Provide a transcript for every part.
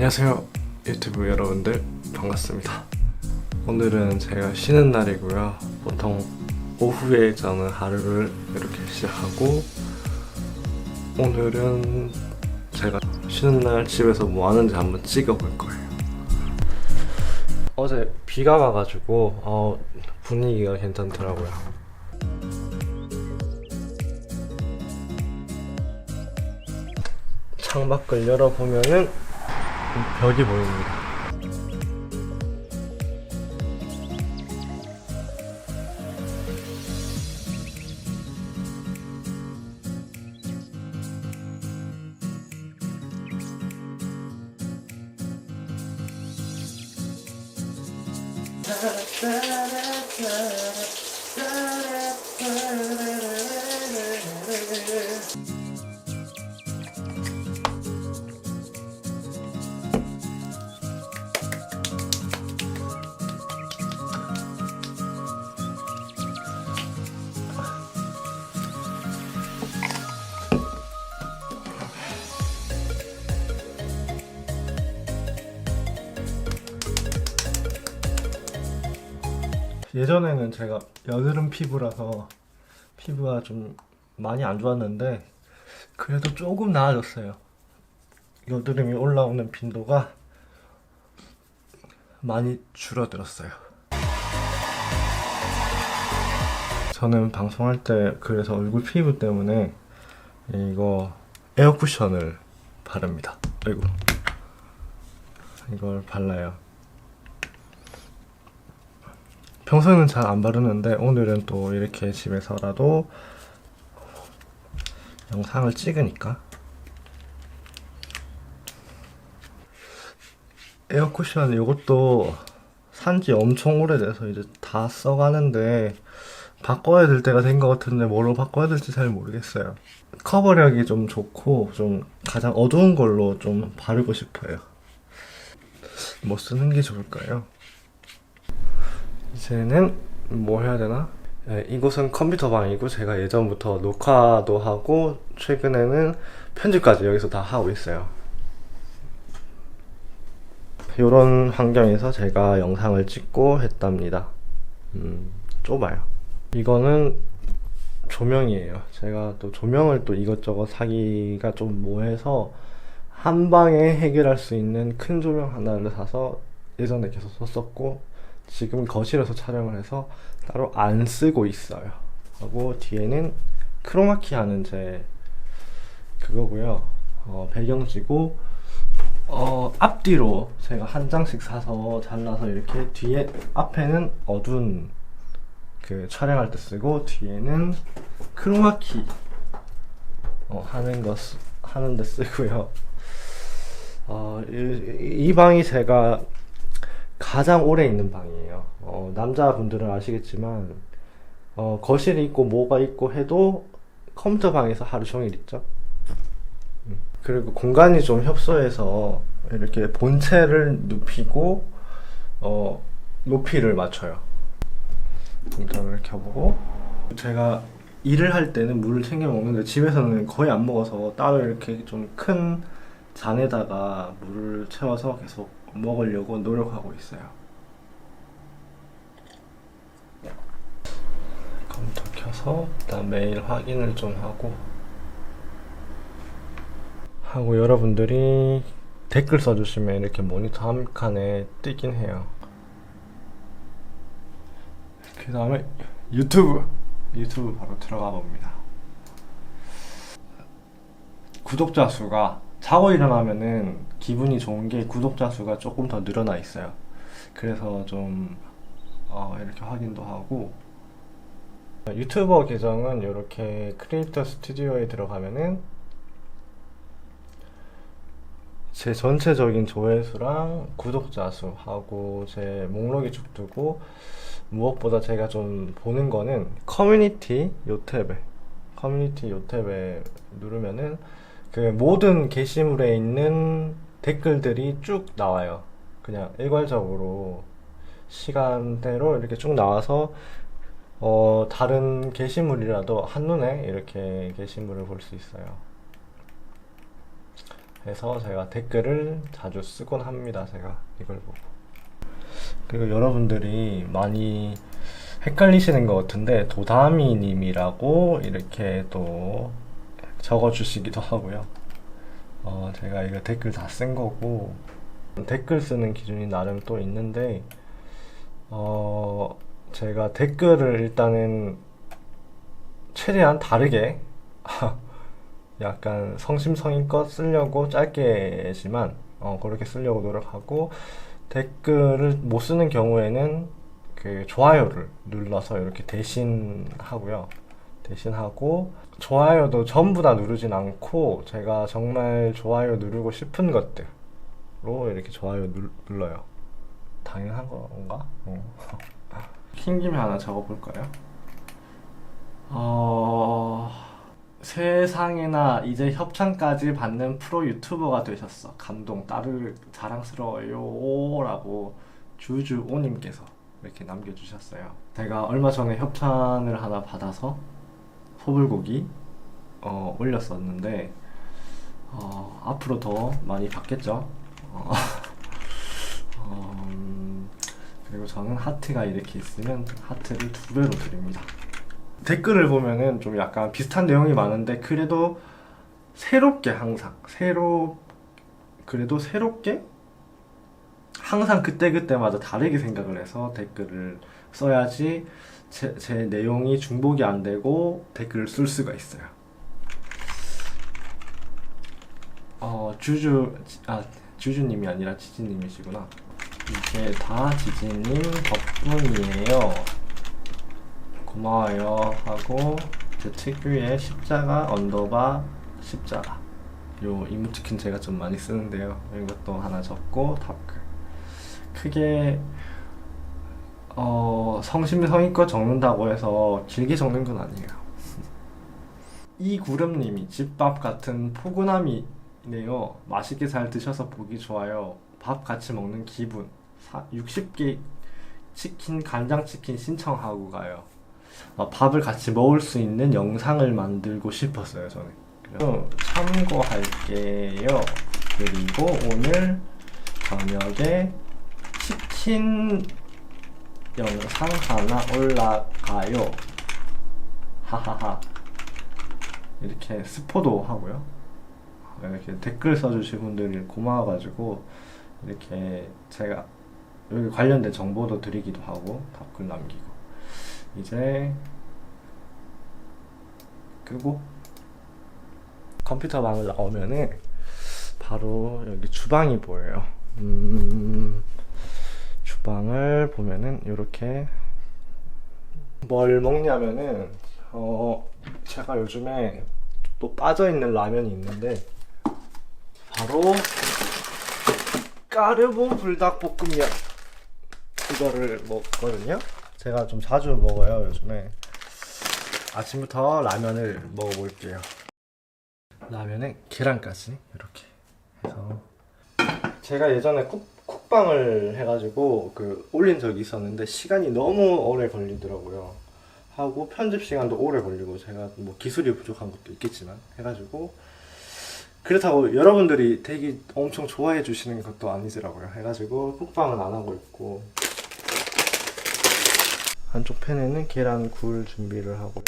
안녕하세요 유튜브 여러분들. 반갑습니다. 오늘은 제가 쉬는 날이고요. 보통 오후에 저는 하루를 이렇게 시작하고 오늘은 제가 쉬는 날 집에서 뭐 하는지 한번 찍어볼 거예요. 어제 비가 와가지고 어, 분위기가 괜찮더라고요. 창밖을 열어보면은 벽이 보입니다. 예전에는 제가 여드름 피부라서 피부가 좀 많이 안 좋았는데 그래도 조금 나아졌어요. 여드름이 올라오는 빈도가 많이 줄어들었어요. 저는 방송할 때 그래서 얼굴 피부 때문에 이거 에어 쿠션을 바릅니다. 아이고 이걸 발라요. 평소에는 잘 안 바르는데 오늘은 또 이렇게 집에서라도 영상을 찍으니까 에어쿠션 이것도 산지 엄청 오래돼서 이제 다 써가는데 바꿔야 될 때가 된 것 같은데 뭐로 바꿔야 될지 잘 모르겠어요. 커버력이 좀 좋고 좀 가장 어두운 걸로 좀 바르고 싶어요. 뭐 쓰는 게 좋을까요? 이제는 뭐 해야 되나? 네, 이곳은 컴퓨터 방이고 제가 예전부터 녹화도 하고 최근에는 편집까지 여기서 다 하고 있어요. 이런 환경에서 제가 영상을 찍고 했답니다. 음, 좁아요. 이거는 조명이에요. 제가 또 조명을 또 이것저것 사기가 좀 뭐해서 한 방에 해결할 수 있는 큰 조명 하나를 사서 예전에 계속 썼었고 지금 거실에서 촬영을 해서 따로 안 쓰고 있어요. 하고 뒤에는 크로마키 하는 제 그거고요. 어, 배경지고 어, 앞뒤로 제가 한 장씩 사서 잘라서 이렇게 뒤에 앞에는 어두운 그 촬영할 때 쓰고 뒤에는 크로마키 어, 하는 거 쓰, 하는데 쓰고요. 어, 이, 이 방이 제가 가장 오래 있는 방이에요. 어, 남자분들은 아시겠지만 어, 거실이 있고 뭐가 있고 해도 컴퓨터 방에서 하루 종일 있죠. 음. 그리고 공간이 좀 협소해서 이렇게 본체를 눕히고 어, 높이를 맞춰요. 공터를 켜보고 제가 일을 할 때는 물을 챙겨 먹는데 집에서는 거의 안 먹어서 따로 이렇게 좀 큰 잔에다가 물을 채워서 계속 먹으려고 노력하고 있어요. 컴퓨터 켜서 일단 메일 확인을 좀 하고 하고 여러분들이 댓글 써주시면 이렇게 모니터 한 칸에 뜨긴 해요. 그 다음에 유튜브 유튜브 바로 들어가 봅니다. 구독자 수가 자고 일어나면은 기분이 좋은 게 구독자 수가 조금 더 늘어나 있어요. 그래서 좀 어, 이렇게 확인도 하고 유튜버 계정은 이렇게 크리에이터 스튜디오에 들어가면은 제 전체적인 조회수랑 구독자 수 하고 제 목록이 쭉 뜨고 무엇보다 제가 좀 보는 거는 커뮤니티 요 탭에 커뮤니티 요 탭에 누르면은 그 모든 게시물에 있는 댓글들이 쭉 나와요. 그냥 일괄적으로 시간대로 이렇게 쭉 나와서 어, 다른 게시물이라도 한눈에 이렇게 게시물을 볼 수 있어요. 해서 제가 댓글을 자주 쓰곤 합니다. 제가 이걸 보고. 그리고 여러분들이 많이 헷갈리시는 것 같은데 도다미님이라고 이렇게 또 적어주시기도 하고요. 어, 제가 이거 댓글 다 쓴 거고 댓글 쓰는 기준이 나름 또 있는데 어, 제가 댓글을 일단은 최대한 다르게 약간 성심성의껏 쓰려고 짧게지만 어, 그렇게 쓰려고 노력하고 댓글을 못 쓰는 경우에는 그 좋아요를 눌러서 이렇게 대신 하고요. 대신 하고 좋아요도 전부 다 누르진 않고 제가 정말 좋아요 누르고 싶은 것들로 이렇게 좋아요 눌, 눌러요. 당연한 건가? 어. 킨 김에 하나 적어볼까요? 어... 세상에나 이제 협찬까지 받는 프로 유튜버가 되셨어. 감동, 따르 자랑스러워요. 라고 주주오님께서 이렇게 남겨주셨어요. 제가 얼마 전에 협찬을 하나 받아서 소불고기 어, 올렸었는데 어, 앞으로 더 많이 받겠죠. 어, 어, 음, 그리고 저는 하트가 이렇게 있으면 하트를 두 배로 드립니다. 댓글을 보면은 좀 약간 비슷한 내용이 많은데 그래도 새롭게 항상 새로 그래도 새롭게 항상 그때 그때마다 다르게 생각을 해서 댓글을 써야지 제, 제 내용이 중복이 안 되고 댓글을 쓸 수가 있어요. 어 주주 아 주주님이 아니라 지진님이시구나. 이게 다 지진님 덕분이에요. 고마워요 하고 제 특유의 십자가 언더바 십자가 요 이모티콘 제가 좀 많이 쓰는데요 이것도 하나 적고 답글 크게 어 성심 성의껏 적는다고 해서 길게 적는 건 아니에요. 이구름님이 집밥 같은 포근함이네요. 맛있게 잘 드셔서 보기 좋아요. 밥 같이 먹는 기분. 60개 치킨 간장치킨 신청하고 가요. 어, 밥을 같이 먹을 수 있는 영상을 만들고 싶었어요 저는. 그래서 참고할게요. 그리고 오늘 저녁에 치킨 영상 하나 올라가요. 하하하. 이렇게 스포도 하고요. 이렇게 댓글 써주신 분들이 고마워가지고 이렇게 제가 여기 관련된 정보도 드리기도 하고 답글 남기고. 이제 끄고. 컴퓨터 방을 나오면은 바로 여기 주방이 보여요. 음, 주방을 보면은 이렇게 뭘 먹냐면은 어 제가 요즘에 또 빠져 있는 라면이 있는데 바로 까르보 불닭볶음면 이거를 먹거든요. 제가 좀 자주 먹어요 요즘에. 아침부터 라면을 먹어볼게요. 라면에 계란까지 이렇게 해서. 제가 예전에 쿡, 쿡방을 해가지고 그 올린 적이 있었는데 시간이 너무 오래 걸리더라고요. 하고 편집 시간도 오래 걸리고 제가 뭐 기술이 부족한 것도 있겠지만 해가지고 그렇다고 여러분들이 되게 엄청 좋아해 주시는 것도 아니더라고요. 해가지고 쿡방은 안 하고 있고 한쪽 팬에는 계란 굴 준비를 하고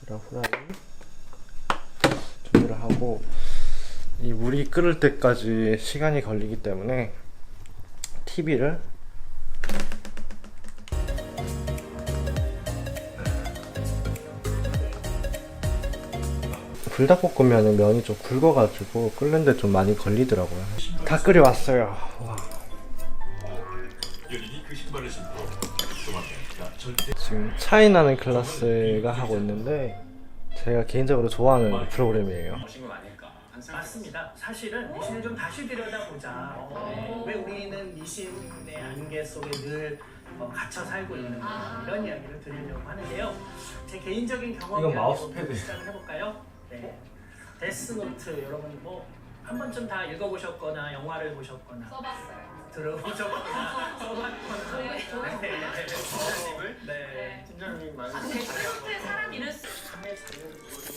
계란 후라이 준비를 하고 이 물이 끓을 때까지 시간이 걸리기 때문에 TV를 불닭볶음면은 면이 좀 굵어가지고 끓는데 좀 많이 걸리더라고요. 다 끓여왔어요. 와. 지금 차이나는 클래스가 하고 있는데 제가 개인적으로 좋아하는 프로그램이에요. 맞습니다. 사실은 미신을 좀 다시 들여다보자. 네. 왜 우리는 미신의 안개 속에 늘 어, 갇혀 살고 있는가 이런 이야기를 드리려고 하는데요. 제 개인적인 경험을 마우스 패드. 시작을 해볼까요? 네. 데스노트 여러분 뭐 한 번쯤 다 읽어보셨거나 영화를 보셨거나 써봤어요. 들어보셨거나 써봤거나 네. 네. 팀장님을 네. 팀장님 말 아, 데스노트에 사람 이름 쓰 삶의 자유를 보여주는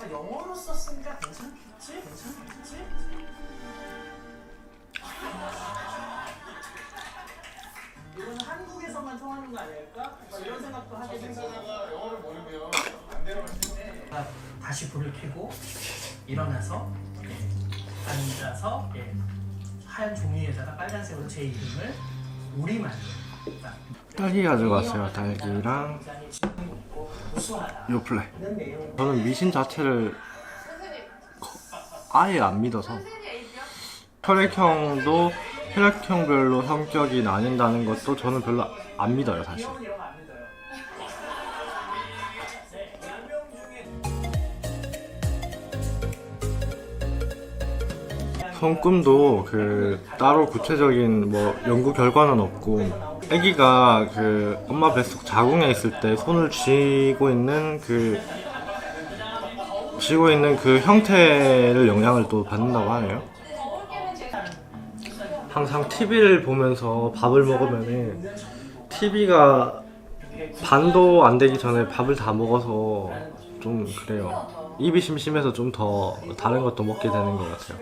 아, 영어로 썼으니까 괜찮겠지? 괜찮겠지? 이거는 한국에서만 통하는 거 아닐까? 뭐 이런 생각도 하게 되고 영어를 모르면 안 되는 걸 아, 다시 불을 켜고 일어나서 예, 앉아서 예, 하얀 종이에다가 빨간색으로 제 이름을 우리말로 딱 딸기 가지고 왔어요. 딸기랑 요플레. 저는 미신 자체를 거- 아예 안 믿어서 혈액형도 혈액형별로 성격이 나뉜다는 것도 저는 별로 안 믿어요 사실. 손금도 그 따로 구체적인 뭐 연구 결과는 없고 아기가 그 엄마 뱃속 자궁에 있을 때 손을 쥐고 있는 그 쥐고 있는 그 형태를 영향을 또 받는다고 하네요. 항상 TV를 보면서 밥을 먹으면은 TV가 반도 안 되기 전에 밥을 다 먹어서 좀 그래요. 입이 심심해서 좀 더 다른 것도 먹게 되는 것 같아요.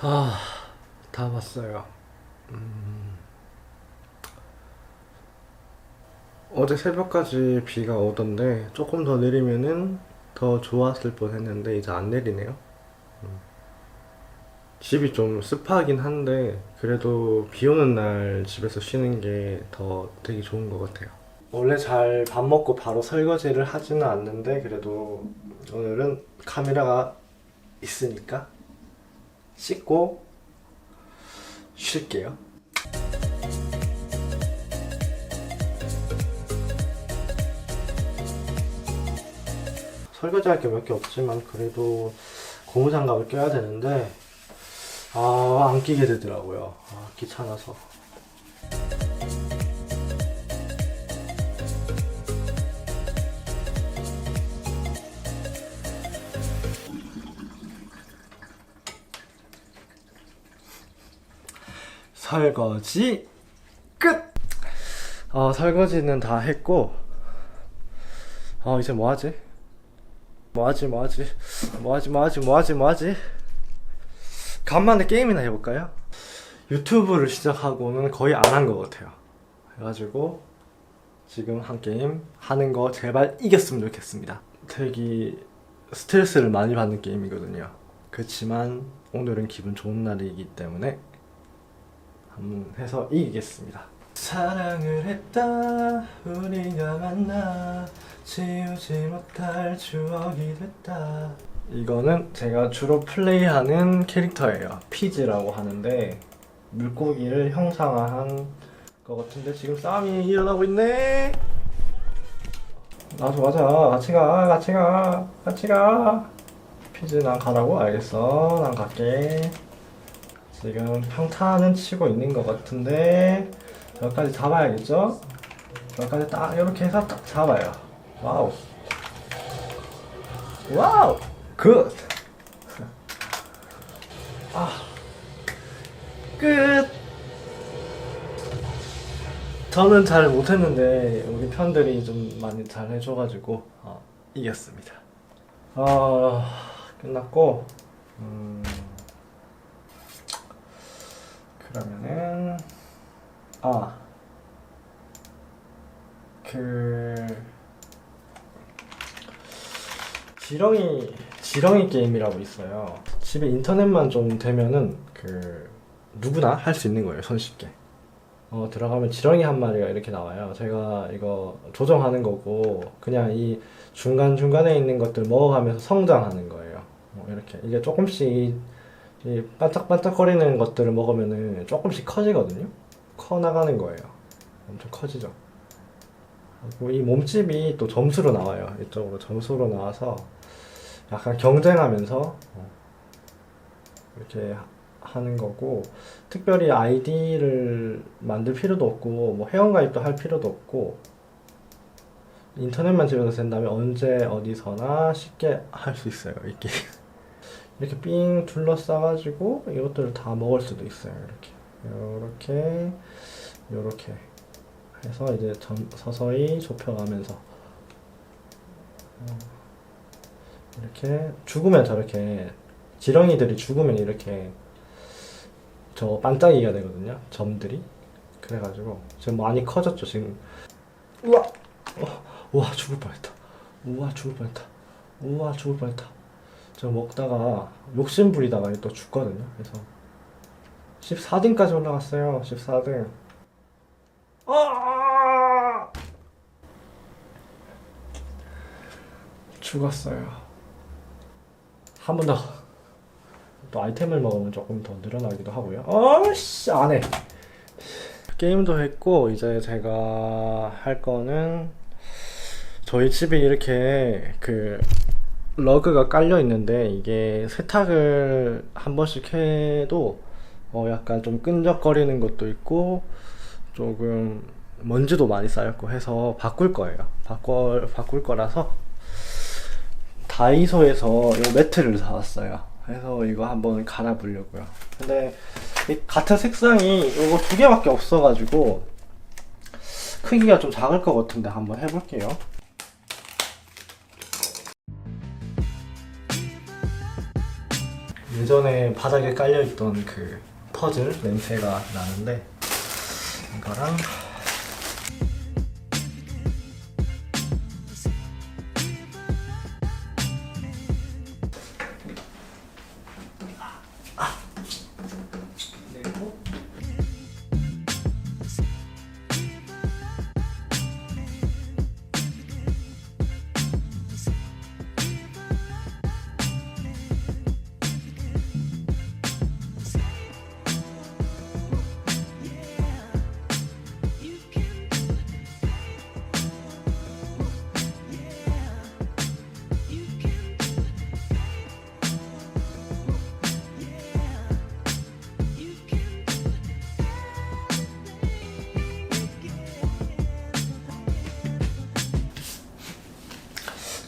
아, 다 봤어요. 음. 어제 새벽까지 비가 오던데 조금 더 내리면은 더 좋았을 뻔 했는데 이제 안 내리네요. 음. 집이 좀 습하긴 한데 그래도 비 오는 날 집에서 쉬는 게 더 되게 좋은 것 같아요. 원래 잘 밥 먹고 바로 설거지를 하지는 않는데 그래도 오늘은 카메라가 있으니까 씻고 쉴게요. 설거지할 게 몇 개 없지만 그래도 고무장갑을 껴야 되는데 아 안 끼게 되더라고요. 아 귀찮아서. 설거지 끝! 어, 설거지는 다 했고, 어, 이제 뭐 하지? 뭐 하지, 뭐 하지? 뭐 하지, 뭐 하지, 뭐 하지, 뭐 하지? 간만에 게임이나 해볼까요? 유튜브를 시작하고는 거의 안 한 것 같아요. 해가지고, 지금 한 게임 하는 거 제발 이겼으면 좋겠습니다. 되게 스트레스를 많이 받는 게임이거든요. 그렇지만 오늘은 기분 좋은 날이기 때문에 한번 해서 이기겠습니다. 사랑을 했다 우리가 만나 지우지 못할 추억이 됐다. 이거는 제가 주로 플레이하는 캐릭터예요. 피지라고 하는데 물고기를 형상화한 것 같은데 지금 싸움이 일어나고 있네. 나도 가자. 같이 가. 같이 가. 같이 가. 피지 난 가라고? 알겠어. 난 갈게. 지금 평타는 치고 있는 것 같은데 여기까지 잡아야겠죠? 여기까지 딱 이렇게 해서 딱 잡아요 와우 와우 굿! 아, 끝! 저는 잘 못했는데 우리 편들이 좀 많이 잘 해줘가지고 어, 이겼습니다 어, 끝났고 음, 그러면은 아 그 지렁이 지렁이 게임이라고 있어요. 집에 인터넷만 좀 되면은 그 누구나 할 수 있는 거예요. 손쉽게. 어 들어가면 지렁이 한 마리가 이렇게 나와요. 제가 이거 조정하는 거고 그냥 이 중간 중간에 있는 것들 먹어가면서 성장하는 거예요. 어, 이렇게 이게 조금씩 이이 반짝반짝거리는 것들을 먹으면은 조금씩 커지거든요. 커 나가는 거예요. 엄청 커지죠. 이 몸집이 또 점수로 나와요. 이쪽으로 점수로 나와서 약간 경쟁하면서 어, 이렇게 하- 하는 거고 특별히 아이디를 만들 필요도 없고 뭐 회원가입도 할 필요도 없고 인터넷만 집에서 된다면 언제 어디서나 쉽게 할 수 있어요. 이 게임. 이렇게 삥 둘러싸가지고 이것들을 다 먹을 수도 있어요. 이렇게, 이렇게, 이렇게 해서 이제 점- 서서히 좁혀가면서. 어, 이렇게 죽으면 저렇게 지렁이들이 죽으면 이렇게 저 반짝이가 되거든요 점들이. 그래가지고 지금 많이 커졌죠 지금. 우와! 어, 우와 죽을 뻔했다. 우와 죽을 뻔했다. 우와 죽을 뻔했다 저 먹다가 욕심 부리다가 또 죽거든요 그래서 14등까지 올라갔어요 14등 아! 죽었어요. 한 번 더. 또 아이템을 먹으면 조금 더 늘어나기도 하고요. 어씨 안 해. 게임도 했고 이제 제가 할 거는 저희 집에 이렇게 그 러그가 깔려 있는데 이게 세탁을 한 번씩 해도 어 약간 좀 끈적거리는 것도 있고 조금 먼지도 많이 쌓였고 해서 바꿀 거예요. 바꿀 바꿀 거라서 다이소에서 이 매트를 사왔어요. 그래서 이거 한번 갈아보려고요. 근데 이 같은 색상이 이거 두 개밖에 없어가지고 크기가 좀 작을 것 같은데 한번 해볼게요. 예전에 바닥에 깔려있던 그 퍼즐 냄새가 나는데 이거랑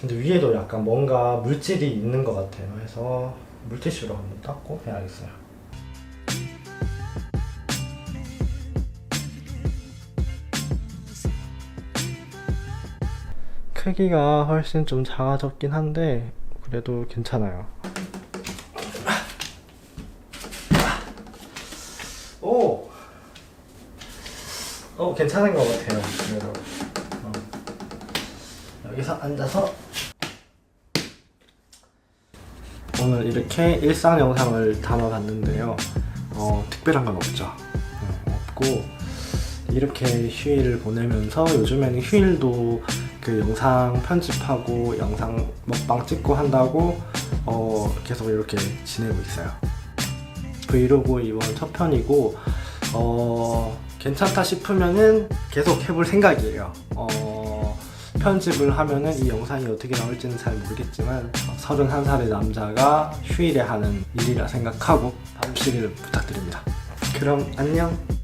근데 위에도 약간 뭔가 물질이 있는 것 같아요. 그래서 물티슈로 한번 닦고 해야겠어요. 크기가 훨씬 좀 작아졌긴 한데 그래도 괜찮아요. 오, 어 괜찮은 것 같아요. 그래도. 어. 여기서 앉아서 오늘 이렇게 일상 영상을 담아봤는데요. 어, 특별한 건 없죠. 어, 없고 이렇게 휴일을 보내면서 요즘에는 휴일도 그 영상 편집하고 영상 먹방 찍고 한다고 어, 계속 이렇게 지내고 있어요. 브이로그 이번 첫 편이고 어, 괜찮다 싶으면은 계속 해볼 생각이에요. 어, 편집을 하면은 이 영상이 어떻게 나올지는 잘 모르겠지만 31살의 남자가 휴일에 하는 일이라 생각하고 봐주시기를 부탁드립니다. 그럼 안녕.